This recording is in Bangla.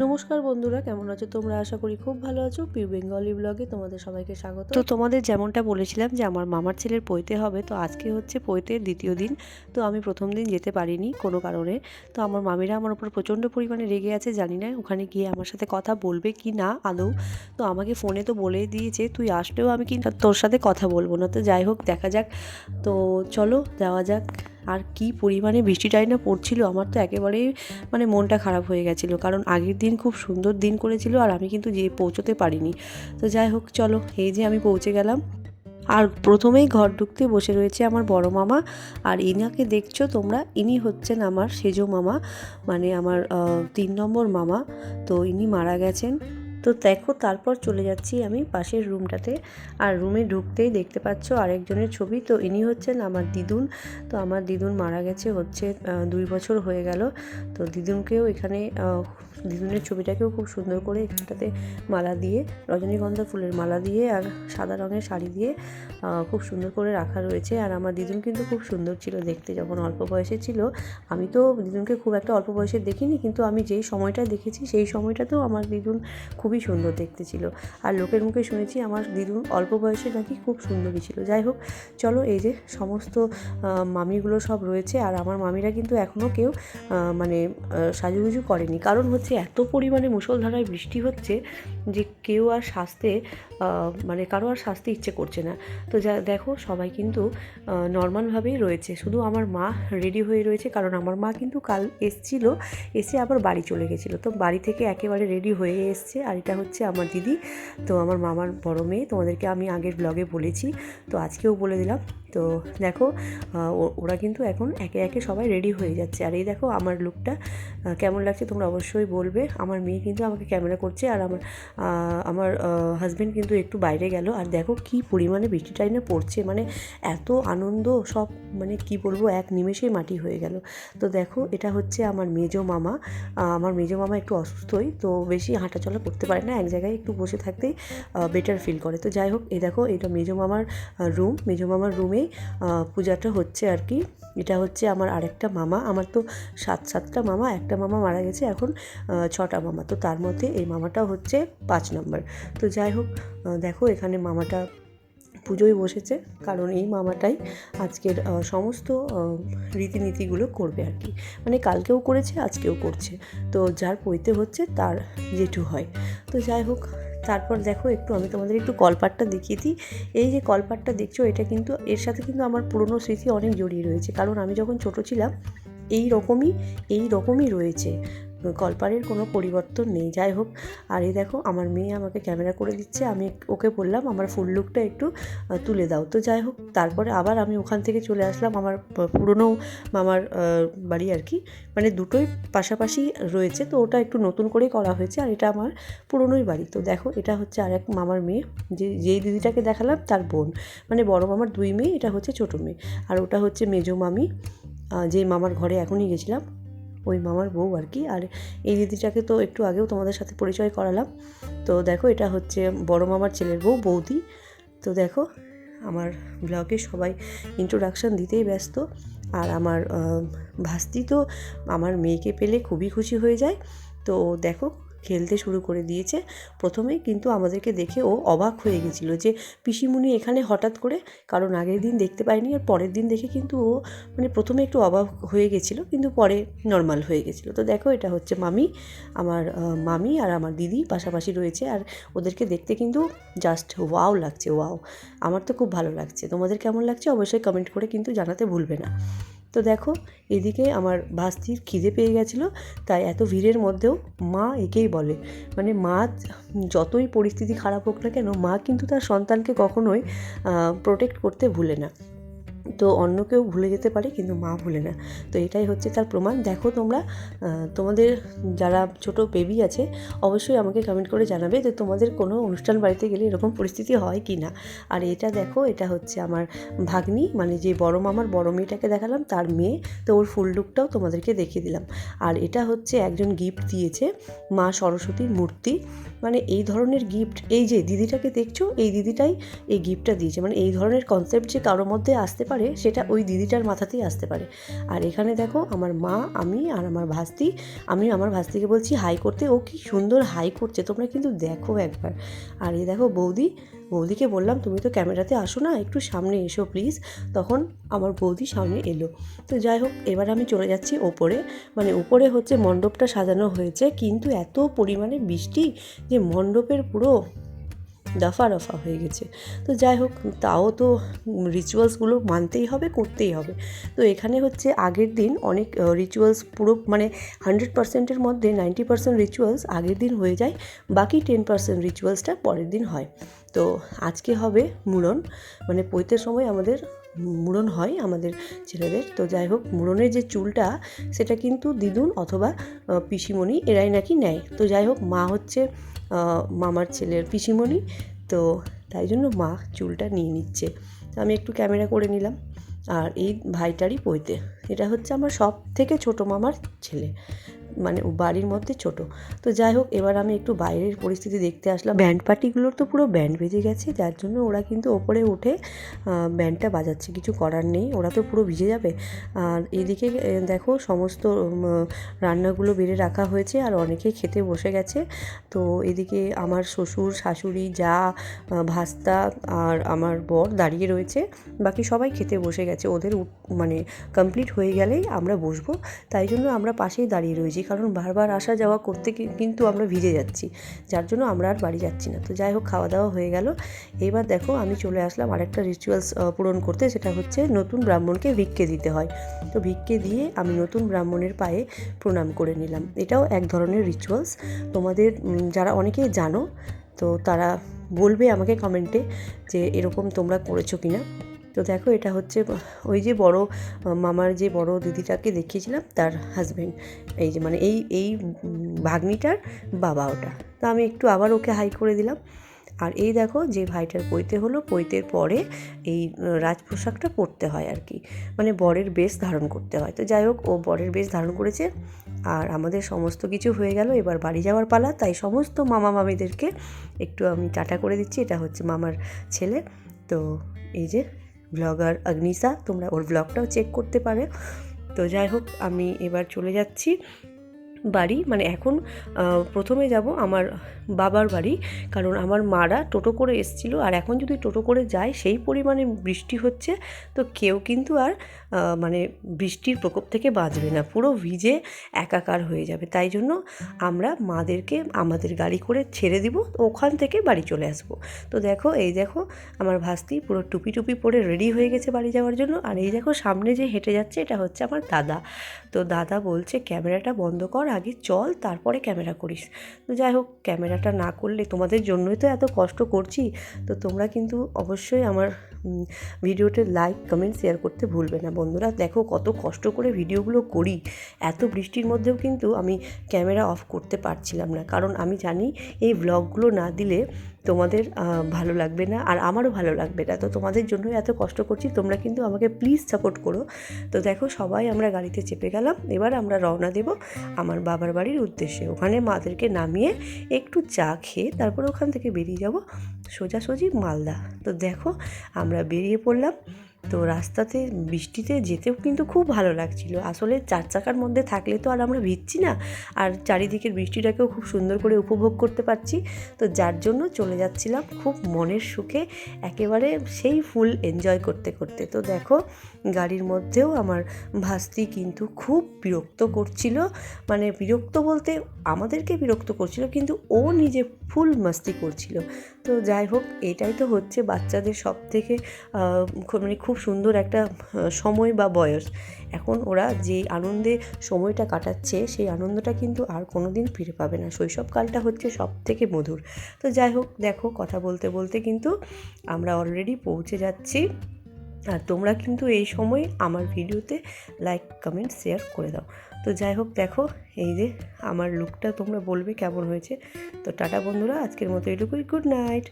নমস্কার বন্ধুরা, কেমন আছো তোমরা? আশা করি খুব ভালো আছো। পিউ বেঙ্গলি ব্লগে তোমাদের সবাইকে স্বাগত। তো তোমাদের যেমনটা বলেছিলাম যে আমার মামার ছেলের পৈতে হবে, তো আজকে হচ্ছে পৈতের দ্বিতীয় দিন, তো আমি প্রথম দিন যেতে পারিনি কোনো কারণে। তো আমার মামিরা আমার উপর প্রচণ্ড পরিমাণে রেগে আছে, জানি না ওখানে গিয়ে আমার সাথে কথা বলবে কি না আদৌ। তো আমাকে ফোনে তো বলেই দিয়েছে, তুই আসলেও আমি কি তোর সাথে কথা বলব না। তো যাই হোক, দেখা যাক। তো চলো, যাওয়া যাক। আর কি পরিমাণে বৃষ্টিটাই না পড়ছিল, আমার তো একেবারেই মানে মনটা খারাপ হয়ে গেছিল। কারণ আগের দিন খুব সুন্দর দিন করেছিল আর আমি কিন্তু যে পৌঁছতে পারিনি। তো যাই হোক, চলো এই যে আমি পৌঁছে গেলাম। আর প্রথমেই ঘর ঢুকতে বসে রয়েছে আমার বড় মামা। আর ইনাকে দেখছ তোমরা? ইনি হচ্ছেন আমার সেজো মামা মানে আমার তিন নম্বর মামা। তো ইনি মারা গেছেন। তো দেখো, তারপর চলে যাচ্ছি আমি পাশের রুমটাতে। আর রুমে ঢুকতেই দেখতে পাচ্ছ আরেকজনের ছবি। তো ইনি হচ্ছেন আমার দিদুন। তো আমার দিদুন মারা গেছে হচ্ছে দুই বছর হয়ে গেল। তো দিদুনকেও এখানে দিদুনের ছবিটাকেও খুব সুন্দর করে এখানটাতে মালা দিয়ে, রজনীগন্ধা ফুলের মালা দিয়ে আর সাদা রঙের শাড়ি দিয়ে খুব সুন্দর করে রাখা রয়েছে। আর আমার দিদুন কিন্তু খুব সুন্দর ছিল দেখতে, যখন অল্প বয়সে ছিল। আমি তো দিদুনকে খুব একটা অল্প বয়সে দেখিনি, কিন্তু আমি যেই সময়টা দেখেছি, সেই সময়টাতেও আমার দিদুন খুবই সুন্দর দেখতে ছিল। আর লোকের মুখে শুনেছি আমার দিদুন অল্প বয়সে নাকি খুব সুন্দরই ছিল। যাই হোক, চলো এই যে সমস্ত মামিগুলো সব রয়েছে। আর আমার মামিরা কিন্তু এখনও কেউ মানে সাজুগুজু করেনি। কারণ হচ্ছে এত পরিমাণে মুষলধারায় বৃষ্টি হচ্ছে যে কেউ আর সাজতে মানে কারও আর সাজতে ইচ্ছে করছে না। তো যা, দেখো সবাই কিন্তু নর্মালভাবেই রয়েছে। শুধু আমার মা রেডি হয়ে রয়েছে, কারণ আমার মা কিন্তু কাল এসছিল, এসে আবার বাড়ি চলে গেছিল। তো বাড়ি থেকে একেবারে রেডি হয়ে এসছে। আর এটা হচ্ছে আমার দিদি। তো আমার মামার বড় মেয়ে। তোমাদেরকে আমি আগের ব্লগে বলেছি। তো আজকেও বলে দিলাম। তো দেখো ওরা কিন্তু এখন একে একে সবাই রেডি হয়ে যাচ্ছে। আর এই দেখো আমার লুকটা কেমন লাগছে তোমরা অবশ্যই বলবে আমার মেয়ে কিন্তু আমাকে ক্যামেরা করছে আর আমার আমার হাজব্যান্ড কিন্তু একটু বাইরে গেল। আর দেখো কি পরিমাণে বৃষ্টিটাই না পড়ছে। মানে এত আনন্দ, সব মানে কি বলব, এক নিমেষেই মাটি হয়ে গেল। তো দেখো, এটা হচ্ছে আমার মেজো মামা। আমার মেজো মামা একটু অসুস্থই, তো বেশি হাঁটাচলা করতে পারে না। এক জায়গায় একটু বসে থাকতেই বেটার ফিল করে। তো যাই হোক, এই দেখো, এটা মেজো মামার রুম মেজো মামার রুমেই পূজাটা হচ্ছে আর কি। এটা হচ্ছে আমার আরেকটা মামা। আমার তো সাত, সাতটা মামা, একটা মামা মারা গেছে। এখন ছটা মামা। তো তার মধ্যে এই মামাটা হচ্ছে পাঁচ নম্বর। তো যাই হোক দেখো এখানে মামাটা পুজোয় বসেছে, কারণ এই মামাটাই আজকের সমস্ত রীতিনীতিগুলো করবে আর কি। মানে কালকেও করেছে, আজকেও করছে। তো যার পৈতে হচ্ছে তার জেঠু হয়। তো যাই হোক, তারপর দেখো একটু আমি তোমাদের একটু কলপাটটা দেখিয়ে দিই। এই যে কলপাটটা দেখছ, এটা কিন্তু, এর সাথে কিন্তু আমার পুরনো স্মৃতি অনেক জড়িয়ে রয়েছে। কারণ আমি যখন ছোট ছিলাম, এই রকমই এই রকমই রয়েছে। কলপারের কোনো পরিবর্তন নেই। যাই হোক, আর এই দেখো, আমার মেয়ে আমাকে ক্যামেরা করে দিচ্ছে, আমি ওকে বললাম, আমার ফুল লুকটা একটু তুলে দাও। তো যাই হোক, তারপরে আবার আমি ওখান থেকে চলে আসলাম। আমার পুরনো মামার বাড়ি আর কি মানে দুটোই পাশাপাশি রয়েছে, তো ওটা একটু নতুন করে করা হয়েছে, আর এটা আমার পুরনোই বাড়ি। তো দেখো, এটা হচ্ছে আর এক মামার মেয়ে, যে, যেই দিদিটাকে দেখালাম, তার বোন। মানে বড় মামার দুই মেয়ে, এটা হচ্ছে ছোটো মেয়ে। আর ওটা হচ্ছে মেজো মামি যেই মামার ঘরে এখনই গেছিলাম। ওই মামার বউ আর কি। আর এই দিদিটাকে তো একটু আগেও তোমাদের সাথে পরিচয় করালাম। তো দেখো, এটা হচ্ছে বড় মামার ছেলের বউ, বৌদি। তো দেখো, আমার ব্লগে সবাই ইন্ট্রোডাকশান দিতেই ব্যস্ত। আর আমার ভাস্তি তো আমার মেয়েকে পেলে খুবই খুশি হয়ে যায়। তো দেখো খেলতে শুরু করে দিয়েছে। প্রথমেই কিন্তু আমাদেরকে দেখে ও অবাক হয়ে গেছিল যে, পিসিমুনি এখানে হঠাৎ করে কারণ আগের দিন দেখতে পায়নি আর পরের দিন দেখে কিন্তু ও মানে প্রথমে একটু অবাক হয়ে গেছিল কিন্তু পরে নর্মাল হয়ে গেছিল। তো দেখো এটা হচ্ছে মামি, আমার মামি আর আমার দিদি পাশাপাশি রয়েছে আর ওদেরকে দেখতে কিন্তু জাস্ট ওয়াও লাগছে ওয়াও আমার তো খুব ভালো লাগছে। তোমাদের কেমন লাগছে অবশ্যই কমেন্ট করে কিন্তু জানাতে ভুলবে না। তো দেখো, এদিকে আমার ভাস্তির খিদে পেয়ে গেছিল, তাই এত ভিড়ের মধ্যেও মা একেই বলে। মানে মা যতই পরিস্থিতি খারাপ হোক না কেন, মা কিন্তু তার সন্তানকে কখনোই প্রোটেক্ট করতে ভুলে না। তো অন্য কেউ ভুলে যেতে পারে, কিন্তু মা ভুলে না। তো এটাই হচ্ছে তার প্রমাণ। দেখো তোমরা তোমাদের যারা ছোট বেবি আছে, অবশ্যই আমাকে কমেন্ট করে জানাবে যে তোমাদের কোনো অনুষ্ঠান বাড়িতে গেলে এরকম পরিস্থিতি হয় কি না। আর এটা দেখো, এটা হচ্ছে আমার ভাগ্নি মানে যে বড় মামার বড় মেয়েটাকে দেখালাম, তার মেয়ে, তো ওর ফুল লুকটাও তোমাদেরকে দেখিয়ে দিলাম। আর এটা হচ্ছে একজন গিফট দিয়েছে মা সরস্বতীর মূর্তি। মানে এই ধরনের গিফট এই যে দিদিটাকে দেখছ, এই দিদিটাই এই গিফটটা দিয়েছে। মানে এই ধরনের কনসেপ্ট যে কারোর মধ্যে আসতে পারে, সেটা ওই দিদিটার মাথাতেই আসতে পারে। আর এখানে দেখো, আমার মা, আমি আর আমার ভাস্তি, আমি আমার ভাস্তিকে বলছি হাই করতে। ও কি সুন্দর হাই করছে, তোমরা কিন্তু দেখো একবার। আর এই দেখো বৌদি, বৌদিকে বললাম, তুমি তো ক্যামেরাতে আসো না, একটু সামনে এসো প্লিজ তখন আমার বৌদি সামনে এলো। তো যাই হোক, এবার আমি চলে যাচ্ছি ওপরে। মানে উপরে হচ্ছে মণ্ডপটা সাজানো হয়েছে, কিন্তু এত পরিমাণে বৃষ্টি যে মণ্ডপের পুরো দফা রফা হয়ে গেছে। তো যাই হোক, তাও তো রিচুয়ালসগুলো মানতেই হবে, করতেই হবে। তো এখানে হচ্ছে আগের দিন অনেক রিচুয়ালস পুরো মানে হান্ড্রেড পার্সেন্টের মধ্যে নাইনটি পার্সেন্ট রিচুয়ালস আগের দিন হয়ে যায়, বাকি টেন পার্সেন্ট রিচুয়ালসটা পরের দিন হয়। তো আজকে হবে মুড়ন মানে পৈতের সময় আমাদের মুড়ন হয় আমাদের ছেলেদের। তো যাই হোক মুড়নের যে চুলটা, সেটা কিন্তু দিদুন অথবা পিসিমণি এরাই নাকি নেয়। তো যাই হোক, মা হচ্ছে মামার ছেলের পিসিমণি। তো তাই জন্য মা চুলটা নিয়ে নিচ্ছে। আমি একটু ক্যামেরা করে নিলাম। আর এই ভাইটারই পইতে এটা হচ্ছে আমার সব থেকে ছোটো মামার ছেলে। মানে বাড়ির মধ্যে ছোট। তো যাই হোক, এবার আমি একটু বাইরের পরিস্থিতি দেখতে আসলাম। ব্যান্ড পার্টিগুলোর তো পুরো ব্যান্ড বেজে গেছে, যার জন্য ওরা কিন্তু ওপরে উঠে ব্যান্ডটা বাজাচ্ছে। কিছু করার নেই, ওরা তো পুরো ভিজে যাবে। আর এদিকে দেখো সমস্ত রান্নাগুলো বেড়ে রাখা হয়েছে, আর অনেকে খেতে বসে গেছে। তো এদিকে আমার শ্বশুর, শাশুড়ি, যা ভাস্তা আর আমার বর দাঁড়িয়ে রয়েছে, বাকি সবাই খেতে বসে গেছে। ওদের মানে কমপ্লিট হয়ে গেলেই আমরা বসবো। তাই জন্য আমরা পাশেই দাঁড়িয়ে রয়েছি। কারণ বারবার আসা যাওয়া করতে কিন্তু আমরা ভিজে যাচ্ছি। যার জন্য আমরা আর বাড়ি যাচ্ছি না। তো যাই হোক খাওয়া দাওয়া হয়ে গেল। এবার দেখো, আমি চলে আসলাম আরেকটা রিচুয়ালস পূরণ করতে। সেটা হচ্ছে নতুন ব্রাহ্মণকে ভিক্ষে দিতে হয়। তো ভিক্ষে দিয়ে আমি নতুন ব্রাহ্মণের পায়ে প্রণাম করে নিলাম। এটাও এক ধরনের রিচুয়ালস তোমাদের যারা অনেকেই জানো, তো তারা বলবে আমাকে কমেন্টে যে এরকম তোমরা করেছ কি না তো দেখো এটা হচ্ছে ওই যে বড় মামার যে বড় দিদিটাকে দেখিয়েছিলাম তার হাজবেন্ড এই যে মানে এই এই ভাগ্নিটার বাবা ওটা। তো আমি একটু আবার ওকে হাই করে দিলাম। আর এই দেখো যে ভাইটার পৈতে হলো পৈতের পরে এই আহ, রাজ পোশাকটা পরতে হয় আর কি। মানে বরের বেশ ধারণ করতে হয়। তো যাই হোক ও বরের বেশ ধারণ করেছে। আর আমাদের সমস্ত কিছু হয়ে গেল এবার বাড়ি যাওয়ার পালা। তাই সমস্ত মামা মামিদেরকে একটু আমি টাটা করে দিচ্ছি। এটা হচ্ছে মামার ছেলে। তো এই যে ব্লগার অগ্নিসা তোমরা ওর ব্লগটাও চেক করতে পারে। তো যাই হোক, আমি এবার চলে যাচ্ছি। বাড়ি মানে এখন প্রথমে যাব আমার বাবার বাড়ি, কারণ আমার মারা টোটো করে এসছিল। আর এখন যদি টোটো করে যায়, সেই পরিমাণে বৃষ্টি হচ্ছে, তো কেউ কিন্তু আর মানে বৃষ্টির প্রকোপ থেকে বাঁচবে না। পুরো ভিজে একাকার হয়ে যাবে। তাই জন্য আমরা মাদেরকে, আমাদের গাড়ি করে ছেড়ে দিব, ওখান থেকে বাড়ি চলে আসব। তো দেখো, এই দেখো, আমার ভাস্তি পুরো টুপি টুপি পরে রেডি হয়ে গেছে বাড়ি যাওয়ার জন্য। আর এই দেখো, সামনে যে হেঁটে যাচ্ছে, এটা হচ্ছে আমার দাদা। তো দাদা বলছে, ক্যামেরাটা বন্ধ কর আগে চল তারপরে ক্যামেরা করিস। তো যাই হোক, ক্যামেরাটা না করলে তোমাদের জন্যই তো এত কষ্ট করছি। তো তোমরা কিন্তু অবশ্যই আমার ভিডিওতে লাইক কমেন্ট শেয়ার করতে ভুলবে না। বন্ধুরা, দেখো কত কষ্ট করে ভিডিওগুলো করি। এত বৃষ্টির মধ্যেও কিন্তু আমি ক্যামেরা অফ করতে পারছিলাম না। কারণ আমি জানি এই ব্লগগুলো না দিলে তোমাদের ভালো লাগবে না আর আমারও ভালো লাগবে না। তো তোমাদের জন্য এত কষ্ট করছি, তোমরা কিন্তু আমাকে প্লিজ সাপোর্ট করো। তো দেখো সবাই আমরা গাড়িতে চেপে গেলাম, এবার আমরা রওনা দেব আমার বাবার বাড়ির উদ্দেশ্যে। ওখানে মাদেরকে নামিয়ে একটু চা খেয়ে তারপর ওখান থেকে বেরিয়ে যাব সোজাসুজি মালদা। তো দেখো আমরা বেরিয়ে পড়লাম। তো রাস্তাতে বৃষ্টিতে যেতেও কিন্তু খুব ভালো লাগছিল। আসলে চার চাকার মধ্যে থাকলে তো আর আমরা ভিজছি না। আর চারিদিকের বৃষ্টিটাকেও খুব সুন্দর করে উপভোগ করতে পারছি। তো যার জন্য চলে যাচ্ছিলাম খুব মনের সুখে, একেবারে সেই ফুল এনজয় করতে করতে। তো দেখো, গাড়ির মধ্যেও আমার ভাস্তি কিন্তু খুব বিরক্ত করছিল। মানে বিরক্ত বলতে আমাদেরকে বিরক্ত করছিল, কিন্তু ও নিজে ফুল মাস্তি করছিল। তো যাই হোক, এটাই তো হচ্ছে বাচ্চাদের সব থেকে মানে খুব সুন্দর একটা সময় বা বয়স। এখন ওরা যে আনন্দে সময়টা কাটাচ্ছে, সেই আনন্দটা কিন্তু আর কোনো দিন ফিরে পাবে না। শৈশবকালটা হচ্ছে সব থেকে মধুর। তো যাই হোক, দেখো কথা বলতে বলতে কিন্তু আমরা অলরেডি পৌঁছে যাচ্ছি। আর তোমরা কিন্তু এই সময় আমার ভিডিওতে লাইক কমেন্ট শেয়ার করে দাও। তো যাই হোক, দেখো এই যে আমার লুকটা তোমরা বলবে কেমন হয়েছে। তো টাটা বন্ধুরা, আজকের মতো এটুকুই। Good night